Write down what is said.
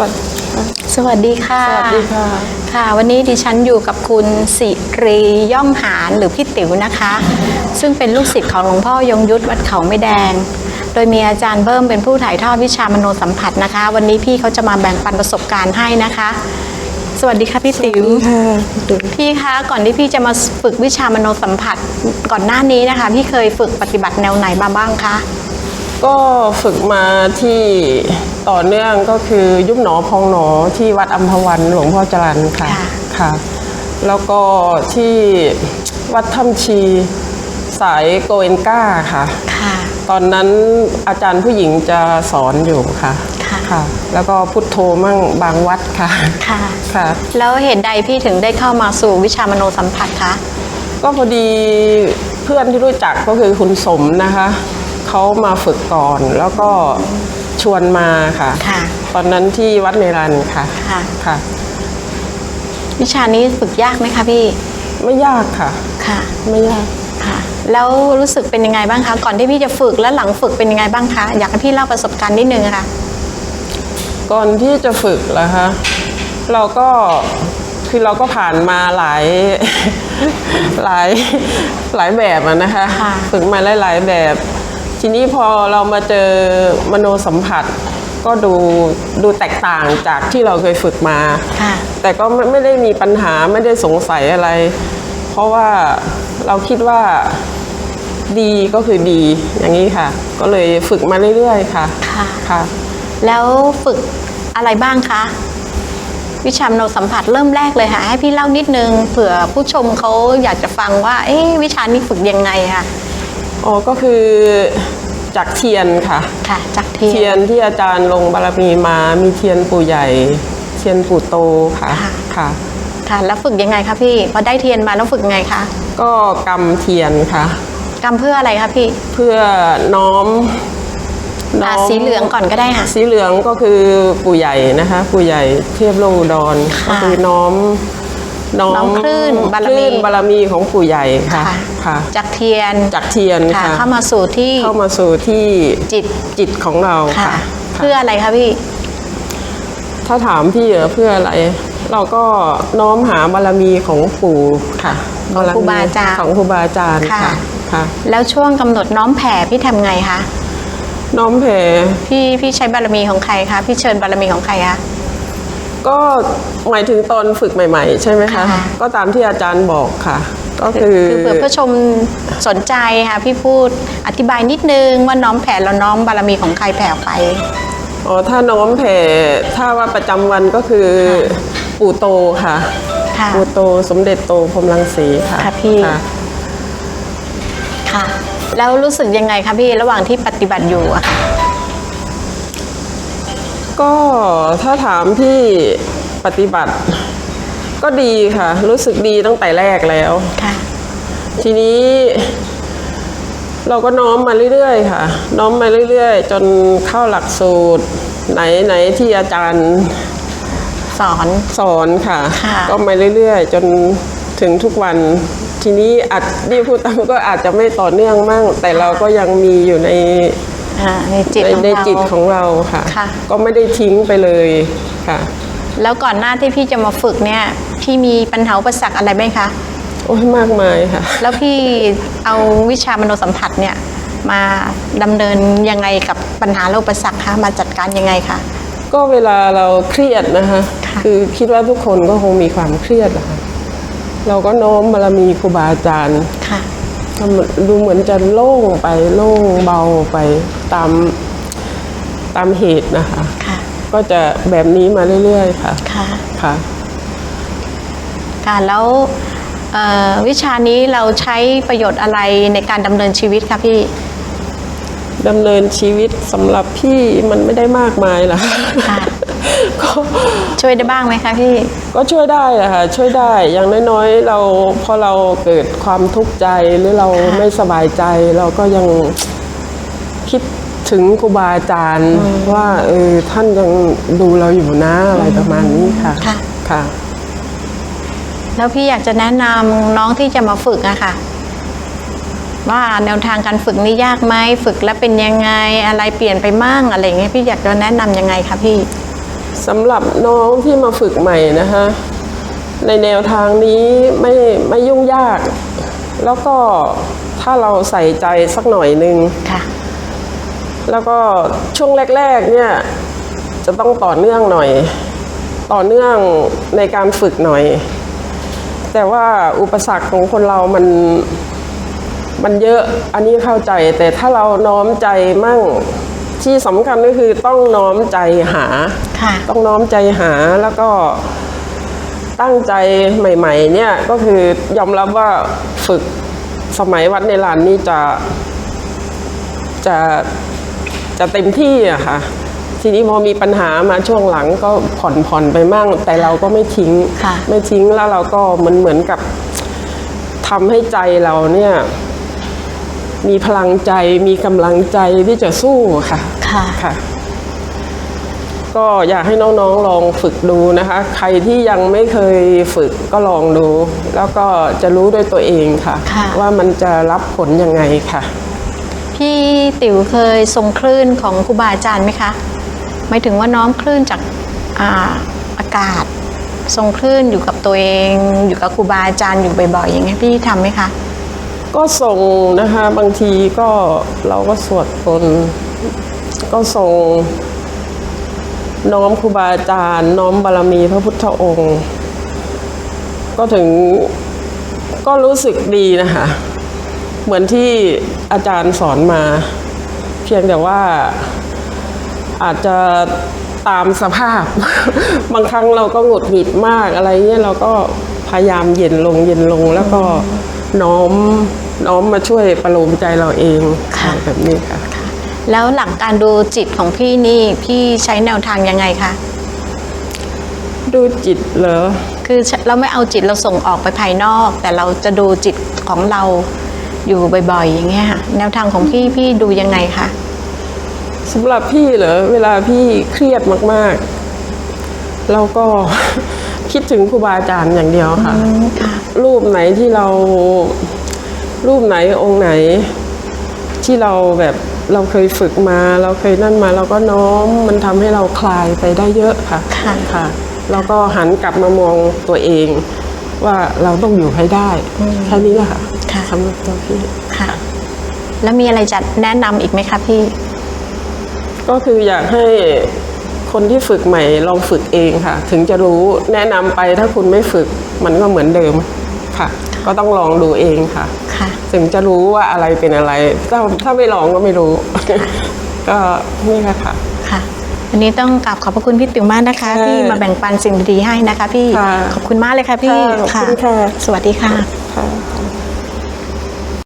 วัสดีค่ะสวัสดีค่ะ สวัสดีค่ะ ค่ะ วันนี้ดิฉันอยู่กับคุณสิรีย่อมหานหรือพี่ติ๋วนะคะ ซึ่งเป็นลูกศิษย์ของหลวงพ่อยงยุทธวัดเขาไม่แดง โดยมีอาจารย์เบิ้มเป็นผู้ถ่ายทอดวิชามโนสัมผัสนะคะ วันนี้พี่เขาจะมาแบ่งปันประสบการณ์ให้นะคะ สวัสดีค่ะพี่ติ๋วค่ะพี่คะก่อนที่พี่จะมาฝึกวิชามโนสัมผัสก่อนหน้านี้นะคะ พี่เคยฝึกปฏิบัติแนวไหนมาบ้างคะ ก็ฝึกมาที่ต่อเนื่องก็คือยุบหนอพองหนอที่วัดอัมพวันหลวงพ่อจรันค่ะค่ะค่ะแล้วก็ที่วัดถ้ำชีสายโกเอนก้าค่ะค่ะ ตอนนั้นอาจารย์ผู้หญิงจะสอนอยู่ค่ะ ค่ะ แล้วก็พุทโธมั่งบางวัดค่ะ ค่ะค่ะ แล้วเหตุใดพี่ถึงได้เข้ามาสู่วิชามโนสัมผัสคะ ก็พอดีเพื่อนที่รู้จักก็คือคุณสมนะคะ เขามาฝึกก่อน แล้วก็ชวนมาค่ะ ค่ะตอนนั้นที่วัดเนรันทร์ค่ะค่ะ ค่ะ วิชานี้ฝึกยากไหมคะพี่ไม่ยากค่ะ ค่ะไม่ยาก ค่ะ แล้วรู้สึกเป็นยังไงบ้างคะก่อนที่พี่จะฝึกและหลังฝึกเป็นยังไงบ้างคะอยากให้พี่เล่าประสบการณ์นิดนึงอะค่ะ ก่อนที่จะฝึกเหรอคะเราก็คือเราก็ผ่านมาหลาย หลายหลายแบบอะนะคะ ค่ะ ฝึกมาหลายๆแบบ ทีนี้พอเรามาเจอมโนสัมผัส ก็ดูดูแตกต่างจากที่เราเคยฝึกมา ค่ะ แต่ก็ไม่ไม่ได้มีปัญหาไม่ได้สงสัยอะไร เพราะว่าเราคิดว่าดีก็คือดีอย่างนี้ค่ะ ก็เลยฝึกมาเรื่อยๆค่ะค่ะ ค่ะ แล้วฝึกอะไรบ้างคะ วิชามโนสัมผัสเริ่มแรกเลยค่ะ ให้พี่เล่านิดนึงเผื่อผู้ชมเขาอยากจะฟังว่า เอ๊ะวิชานี้ฝึกยังไงค่ะ อ๋อก็คือจากเทียนค่ะ ค่ะจากเทีเทียยนนที่อาจารย์ลงบารมีมามีเทียนปู่ใหญ่ เทียนปู่โตค่ะค่ะ ค่ะค่ะแล้วฝึกยังไงคะพี่พอได้เทียนมาแล้วฝึกยังไงคะก็กำเทียนค่ะกำเพื่ออะไรคะพี่เพื่อน้อมอะสีเหลืองก่อนก็ได้ค่ะ สีเหลืองก็คือปู่ใหญ่นะคะ ปู่ใหญ่เทพโลกอุดรค่ะก็คือน้อม น้อมคลื่นบารมี คลื่นบารมีของปู่ใหญ่ค่ะค่ะ จากเทียนจากเทียนค่ะ ค่ะเข้ามาสู่ที่เข้ามาสู่ที่จิตจิตของเราค่ะ ค่ะ เพื่ออะไรคะพี่ถ้าถามพี่เหรอเพื่ออะไร เราก็น้อมหาบารมีของปู่ค่ะของครูบาอาจารย์ของครูบาอาจารย์ค่ะ ค่ะค่ะ แล้วช่วงกำหนดน้อมแผ่พี่ทำไงคะน้อมแผ่พี่พี่ใช้บารมีของใครคะพี่เชิญบารมีของใครคะ ก็หมายถึงตอนฝึกใหม่ ๆ ใช่ไหมคะ ค่ะ ก็ตามที่อาจารย์บอกค่ะ ก็คือ คือเผื่อผู้ชมสนใจค่ะพี่พูดอธิบายนิดนึงว่าน้อมแผ่แล้วน้อมบารมีของใครแผ่ออกไป อ๋อถ้าน้อมแผ่ถ้าว่าประจำวันก็คือปู่โตค่ะ ค่ะปู่โตสมเด็จโตพรหมรังสีค่ะค่ะพี่ค่ะ แล้วรู้สึกยังไงคะพี่ระหว่างที่ปฏิบัติอยู่อะค่ะ ก็ถ้าถามพี่ปฏิบัติ ก็ดีค่ะ รู้สึกดีตั้งแต่แรกแล้ว ค่ะ ทีนี้ เราก็น้อมมาเรื่อยๆ ค่ะ น้อมมาเรื่อยๆ จนเข้าหลักสูตร ไหนไหนที่อาจารย์สอน สอนค่ะ ค่ะ ก็มาเรื่อยๆ จนถึงทุกวัน ทีนี้อาจนี่พูดตามก็อาจจะไม่ต่อเนื่องมั่งแต่เราก็ยังมีอยู่ใน อ่าในจิตในของในเรา จิตของเราค่ะ ค่ะ ก็ไม่ได้ทิ้งไปเลยค่ะ แล้วก่อนหน้าที่พี่จะมาฝึกเนี่ยพี่มีปัญหาอุปสรรคอะไรไหมคะ โอ้ยมากมายค่ะ แล้วพี่เอาวิชามโนสัมผัสเนี่ยมาดำเนินยังไงกับปัญหาและอุปสรรคคะมาจัดการยังไงคะ ก็เวลาเราเครียดนะคะค่ะคือคิดว่าทุกคนก็คงมีความเครียดอะค่ะเราก็โน้มบารมีครูบาอาจารย์ ค่ะ ก็ดูเหมือนจะโล่งไปโล่งเบาไปตามตามเหตุนะคะ ค่ะ ก็จะแบบนี้มาเรื่อยๆค่ะ ค่ะ ค่ะ ค่ะ แล้วเอ่อวิชานี้เราใช้ประโยชน์อะไรในการดำเนินชีวิตคะพี่ ดำเนินชีวิตสำหรับพี่มันไม่ได้มากมายหรอก ค่ะ ก็ช่วยได้บ้างไหมคะพี่ ก็ช่วยได้อะค่ะช่วยได้อย่างน้อยๆ เราพอเราเกิดความทุกข์ใจหรือเราค่ะไม่สบายใจ เราก็ยังคิดถึงครูบาอาจารย์ว่าเออท่านยังดูเราอยู่นะอะไรประมาณนี้ค่ะค่ะ ค่ะ แล้วพี่อยากจะแนะนำน้องที่จะมาฝึกอะค่ะ ว่าแนวทางการฝึกนี่ยากไหมฝึกแล้วเป็นยังไงอะไรเปลี่ยนไปมั่งอะไรอย่างเงี้ยพี่อยากจะแนะนำยังไงคะพี่ สำหรับน้องที่มาฝึกใหม่นะคะ ในแนวทางนี้ไม่ไม่ยุ่งยาก แล้วก็ถ้าเราใส่ใจสักหน่อยหนึ่งค่ะ แล้วก็ช่วงแรก ๆ เนี่ยจะต้องต่อเนื่องหน่อย ต่อเนื่องในการฝึกหน่อย แต่ว่าอุปสรรคของคนเรามันมันเยอะอันนี้เข้าใจแต่ถ้าเราน้อมใจมั่ง ที่สำคัญก็คือต้องน้อมใจหา ค่ะ ต้องน้อมใจหาแล้วก็ตั้งใจใหม่ ๆ เนี่ยก็คือยอมรับว่าฝึกสมัยวัดในลานนี่จะจะจะเต็มที่อะค่ะ ทีนี้พอมีปัญหามาช่วงหลังก็ผ่อนผ่อนไปมั่ง แต่เราก็ไม่ทิ้ง ค่ะ ไม่ทิ้งแล้วเราก็มันเหมือนกับทำให้ใจเราเนี่ย มีพลังใจมีกำลังใจที่จะสู้ค่ะค่ะ ค่ะ ก็อยากให้น้องๆลองฝึกดูนะคะ ใครที่ยังไม่เคยฝึกก็ลองดู แล้วก็จะรู้ด้วยตัวเองค่ะ ค่ะ ว่ามันจะรับผลยังไงค่ะ พี่ติ๋วเคยทรงคลื่นของครูบาอาจารย์ไหมคะหมายถึงว่าน้อมคลื่นจากอาอากาศ ทรงคลื่นอยู่กับตัวเอง อยู่กับครูบาอาจารย์อยู่บ่อยๆ อย่างเงี้ยพี่ทำไหมคะ ก็ส่งนะคะบางทีก็เราก็สวดมนต์ก็ส่งน้อมครูบาอาจารย์น้อมบารมีพระพุทธองค์ ก็ถึงก็รู้สึกดีนะคะ เหมือนที่อาจารย์สอนมา เพียงแต่ว่าอาจจะตามสภาพ บางครั้งเราก็หงุดหงิดมากอะไรเงี้ยเราก็ พยายามเย็นลงเย็นลงแล้วก็น้อมน้อมมาช่วยประโลมใจเราเองค่ะแบบนี้ค่ะ แล้วหลังการดูจิตของพี่นี่พี่ใช้แนวทางยังไงคะดูจิตเหรอคือเราไม่เอาจิตเราส่งออกไปภายนอก แต่เราจะดูจิตของเราอยู่บ่อยๆ อย่างเงี้ยค่ะแนวทางของพี่พี่ดูยังไงคะสำหรับพี่เหรอเวลาพี่เครียดมากๆ เราก็ คิดถึงครูบาอาจารย์อย่างเดียวค่ะค่ะ รูปไหนที่เรารูปไหนองค์ไหน ที่เราแบบเราเคยฝึกมา เราเคยนั่นมาเราก็น้อมมันทำให้เราคลายไปได้เยอะค่ะค่ะค่ะแล้วก็หันกลับมามองตัวเอง ว่าเราต้องอยู่ให้ได้แค่นี้แหละค่ะค่ะสำหรับตัวพี่ค่ะ แล้วมีอะไรจะแนะนำอีกไหมคะพี่ ก็คืออยากให้ คนที่ฝึกใหม่ลองฝึกเองค่ะ ถึงจะรู้แนะนำไปถ้าคุณไม่ฝึกมันก็เหมือนเดิมค่ะ ก็ต้องลองดูเองค่ะ ค่ะ ถึงจะรู้ว่าอะไรเป็นอะไร ถ้าถ้าไม่ลองก็ไม่รู้ ก็นี่แหละค่ะ ค่ะ วันนี้ต้องกราบขอบพระคุณพี่ติ๋วมากนะคะ ค่ะที่มาแบ่งปันสิ่งดีๆให้นะคะ พี่ ค่ะขอบคุณมากเลยค่ะพี่ค่ะขอบคุณค่ะ สวัสดีค่ะ ค่ะ